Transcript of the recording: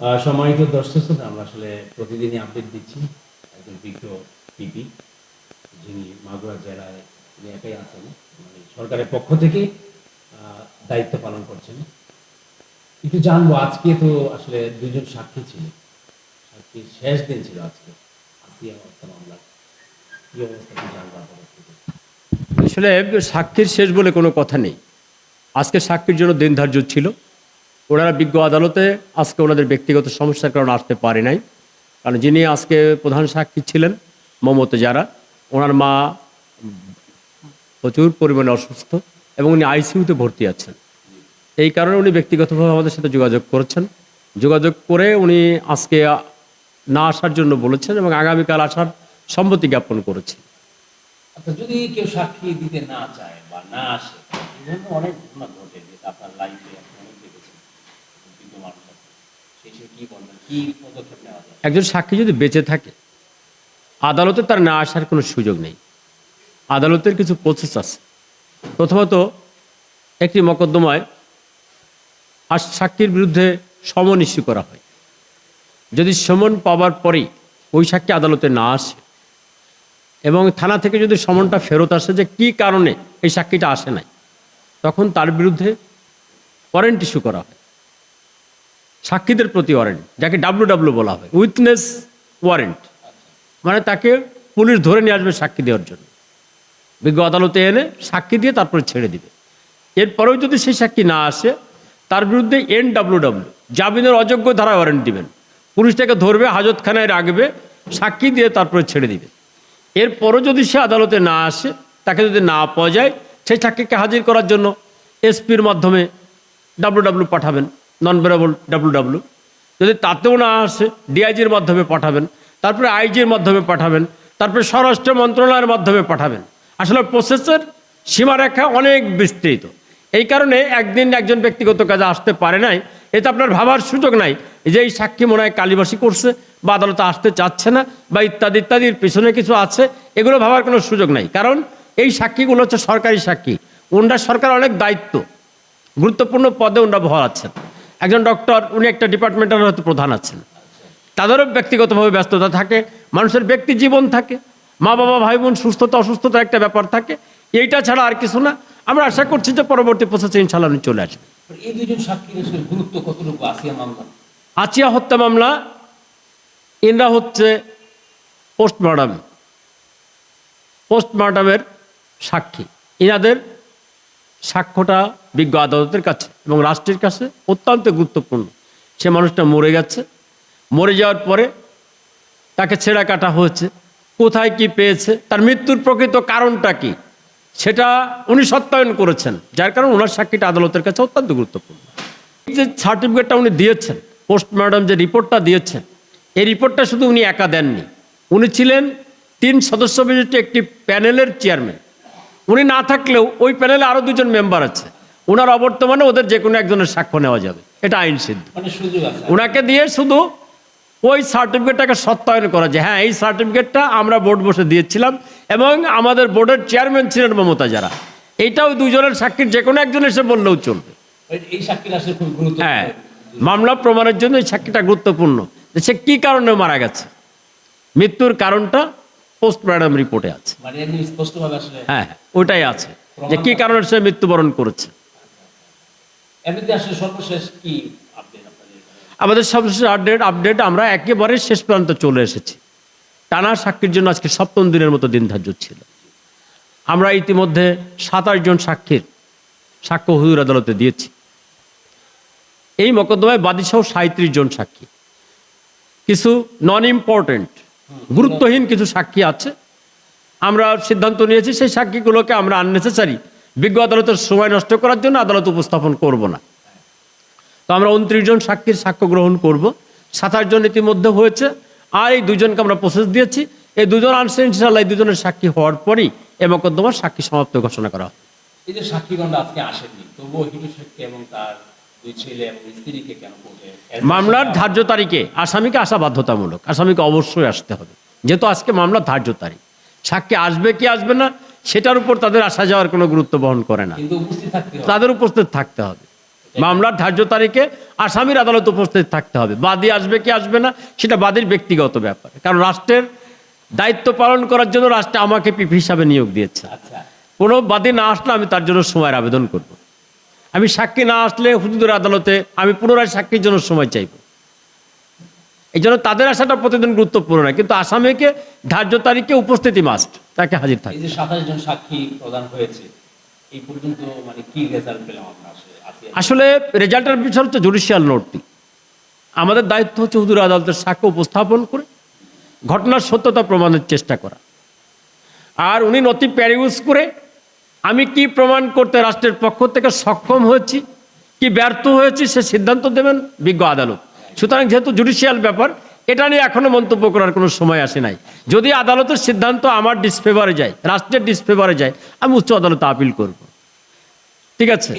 সম্মানিত দর্শক শ্রোতা, আমরা আসলে প্রতিদিনই আপডেট দিচ্ছি একজন বিজ্ঞ পিপি যিনি মাগুরা জেলায় তিনি একাই আছেন মানে সরকারের পক্ষ থেকে দায়িত্ব পালন করছেন। একটু জানব আজকে তো আসলে দুজন সাক্ষী ছিল। সাক্ষীর শেষ দিন ছিল আজকে আসিয়া হত্যা মামলা। কি অবস্থা কি জানব আসলে সাক্ষীর শেষ বলে কোনো কথা নেই। আজকে সাক্ষীর জন্য দিন ধার্য ছিল। ওনারা বিজ্ঞ আদালতে আজকে ওনাদের ব্যক্তিগত সমস্যার কারণে আসতে পারে নাই। কারণ যিনি আজকে প্রধান সাক্ষী ছিলেন, মমতা যারা, ওনার মা প্রচুর পরিমাণে অসুস্থ এবং উনি আইসিইউতে ভর্তি আছেন। এই কারণে উনি ব্যক্তিগতভাবে আমাদের সাথে যোগাযোগ করেছেন। যোগাযোগ করে উনি আজকে না আসার জন্য বলেছেন এবং আগামীকাল আসার সম্মতি জ্ঞাপন করেছেন। আচ্ছা যদি কেউ সাক্ষী দিতে না চায় বা না আসে অনেক ঘটনা ঘটে আপনার লাইফে আপনি অনেক দেখেছেন বিজ্ঞ মানুষ আছে। সেই হিসেবে কি বলবেন কি পদক্ষেপ নেওয়া যায় একজন সাক্ষী যদি বেঁচে থাকে, আদালতে তার না আসার কোনো সুযোগ নেই। আদালতের কিছু প্রসেস আছে। প্রথমত, একটি মকদ্দমায় আর সাক্ষীর বিরুদ্ধে সমন ইস্যু করা হয়। যদি সমন পাওয়ার পরেই ওই সাক্ষী আদালতে না আসে এবং থানা থেকে যদি সমনটা ফেরত আসে যে কি কারণে এই সাক্ষীটা আসে নাই, তখন তার বিরুদ্ধে ওয়ারেন্ট ইস্যু করা হয়। সাক্ষীদের প্রতি ওয়ারেন্ট যাকে ডাব্লু ডাব্লু বলা হয় উইটনেস ওয়ারেন্ট মানে তাকে পুলিশ ধরে নিয়ে আসবে সাক্ষী দেওয়ার জন্য। বিজ্ঞ আদালতে এনে সাক্ষী দিয়ে তারপরে ছেড়ে দিবে। এরপরেও যদি সেই সাক্ষী না আসে, তার বিরুদ্ধে এন ডাব্লু ডাব্লু জামিনের অযোগ্য ধারা ওয়ারেন্ট দিবেন। পুলিশ তাকে ধরবে, হাজতখানায় রাখবে, সাক্ষী দিয়ে তারপরে ছেড়ে দিবে। এরপরও যদি সে আদালতে না আসে, তাকে যদি না পাওয়া যায়, সেই সাক্ষীকে হাজির করার জন্য এসপির মাধ্যমে ডাব্লু ডাব্লু পাঠাবেন। নন বেরাবল ডাব্লু ডাব্লু যদি তাতেও না আসে ডিআইজির মাধ্যমে পাঠাবেন, তারপরে আইজির মাধ্যমে পাঠাবেন, তারপরে স্বরাষ্ট্র মন্ত্রণালয়ের মাধ্যমে পাঠাবেন। আসলে প্রসেসের সীমারেখা অনেক বিস্তৃত। এই কারণে একদিন একজন ব্যক্তিগত কাজে আসতে পারে নাই, এতে আপনার ভাবার সুযোগ নাই যে এই সাক্ষী মনে হয় কালীবাসী করছে বা আদালতে আসতে চাচ্ছে না বা ইত্যাদি ইত্যাদির পিছনে কিছু আছে, এগুলো ভাবার কোনো সুযোগ নাই। কারণ এই সাক্ষীগুলো হচ্ছে সরকারি সাক্ষী। ওনারা সরকার অনেক দায়িত্ব। গুরুত্বপূর্ণ পদে ওনারা বহাল আছেন। একজন ডক্টর উনি একটা ডিপার্টমেন্টের হয়তো প্রধান আছেন। তাদেরও ব্যক্তিগতভাবে ব্যস্ততা থাকে মানুষের ব্যক্তি জীবন থাকে মা বাবা ভাই বোন সুস্থতা অসুস্থতা একটা ব্যাপার থাকে এইটা ছাড়া আর কিছু না। আমরা আশা করছি যে পরবর্তী প্রসেসে ইনশাল্লাহ উনি চলে আসবে এই দুজন সাক্ষীর গুরুত্ব কতটুকু? আসিয়া মামলা। আচিয়া হত্যা মামলা এনরা হচ্ছে পোস্টমর্টম পোস্টমর্টমের সাক্ষী। এনাদের সাক্ষ্যটা বিজ্ঞ আদালতের কাছে এবং রাষ্ট্রের কাছে অত্যন্ত গুরুত্বপূর্ণ। সে মানুষটা মরে গেছে। মরে যাওয়ার পরে তাকে ছেঁড়া কাটা হয়েছে। কোথায় কি পেয়েছে? তার মৃত্যুর প্রকৃত কারণটা কি? সেটা উনি সত্যায়ন করেছেন, যার কারণে ওনার সাক্ষীটা আদালতের কাছে অত্যন্ত গুরুত্বপূর্ণ। এই যে সার্টিফিকেটটা উনি দিয়েছেন পোস্টমর্টম যে রিপোর্টটা দিয়েছেন, এই রিপোর্টটা শুধু উনি একা দেননি। উনি ছিলেন তিন সদস্য বিশিষ্ট একটি প্যানেলের চেয়ারম্যান উনি না থাকলেও ওই প্যানেলে আরও দুজন মেম্বার আছে। ওনার অবর্তমানে ওদের যে কোনো একজনের সাক্ষ্য নেওয়া যাবে। এটা আইন সিদ্ধ। মানে ওনাকে দিয়ে শুধু ওই সার্টিফিকেটটাকে সত্যায়ন করা যায়। হ্যাঁ এই সার্টিফিকেটটা আমরা বোর্ড বসে দিয়েছিলাম এবং আমাদের বোর্ডের চেয়ারম্যান ছিলেন মমতা যারা। এইটাও দুজনের সাক্ষীর যে কোনো একজন এসে বললেও চলবে। হ্যাঁ মামলা প্রমাণের জন্য এই সাক্ষীটা গুরুত্বপূর্ণ। সে কী কারণে মারা গেছে? মৃত্যুর কারণটা পোস্টমর্টম রিপোর্টে আছে। মানে হ্যাঁ হ্যাঁ, ওটাই আছে। যে কি কারণে সে মৃত্যুবরণ করেছে। আসলে সর্বশেষ আপডেট আমাদের আপডেট আপডেট আমরা একেবারে শেষ পর্যন্ত চলে এসেছি। টানা সাক্ষীর জন্য আজকে সপ্তম দিনের মতো দিন ধার্য ছিল। আমরা ইতিমধ্যে সাতাশ জন সাক্ষীর সাক্ষ্য হুজুর আদালতে দিয়েছি। এই মকদ্দমায় বাদীসহ সাঁত্রিশ জন সাক্ষী। কিছু নন ইম্পর্টেন্ট গুরুত্বহীন কিছু সাক্ষী আছে। আমরা সিদ্ধান্ত নিয়েছি সেই সাক্ষীগুলোকে আমরা আননেসেসারি বিজ্ঞ আদালতের সময় নষ্ট করার জন্য আদালত উপস্থাপন করব না। তো আমরা উনত্রিশ জন সাক্ষীর সাক্ষ্য গ্রহণ করব। সাতাশ জন ইতিমধ্যে হয়েছে। আর এই দুজনকে আমরা প্রসেস দিয়েছি। এই দুজন আনছে ইনশাল্লাহ এই দুজনের সাক্ষী হওয়ার পরই এ মকদ্দমার সাক্ষী সমাপ্ত ঘোষণা করা হবে। এই যে সাক্ষীগণ আজকে আসেননি, তবুও হিটু শেখকে এবং তার মামলার ধার্য তারিখে আসামিকে আসা বাধ্যতামূলক আসামিকে অবশ্যই আসতে হবে। যেহেতু আজকে মামলার ধার্য তারিখ সাক্ষী আসবে কি আসবে না সেটার উপর তাদের আসা যাওয়ার কোনো গুরুত্ব বহন করে না। তাদের উপস্থিত থাকতে হবে। মামলার ধার্য তারিখে আসামির আদালত উপস্থিত থাকতে হবে। বাদী আসবে কি আসবে না সেটা বাদীর ব্যক্তিগত ব্যাপার। কারণ রাষ্ট্রের দায়িত্ব পালন করার জন্য রাষ্ট্র আমাকে পিপি হিসাবে নিয়োগ দিয়েছে। আচ্ছা। কোনো বাদী না আসলে আমি তার জন্য সময়ের আবেদন করব। আমি সাক্ষী না আসলে হুজুরের আদালতে আমি পুনরায় সাক্ষীর জন্য সময় চাইব। এই জন্য তাদের আসাটা প্রতিদিন গুরুত্বপূর্ণ না কিন্তু আসামিকে ধার্য তারিখে উপস্থিতি মাস্ট তাকে হাজির থাকে সাতাশ জন সাক্ষী প্রদান হয়েছে এই পর্যন্ত মানে কি রেজাল্ট পেলাম আসলে রেজাল্টের বিষয় হচ্ছে জুডিশিয়াল নোটটি আমাদের দায়িত্ব হচ্ছে হুজুর আদালতের সাক্ষ্য উপস্থাপন করে ঘটনার সত্যতা প্রমাণের চেষ্টা করা। আর উনি নথি প্যারিউজ করে আমি কি প্রমাণ করতে রাষ্ট্রের পক্ষ থেকে সক্ষম হয়েছি? কি ব্যর্থ হয়েছি সে সিদ্ধান্ত দেবেন? বিজ্ঞ আদালত। সুতরাং যেহেতু জুডিশিয়াল ব্যাপার, এটা নিয়ে এখনও মন্তব্য করার কোনো সময় আসে নাই। যদি আদালতের সিদ্ধান্ত আমার ডিসফেভারে যায়, রাষ্ট্রের ডিসফেভারে যায়, আমি উচ্চ আদালতে আপিল করব। ঠিক আছে?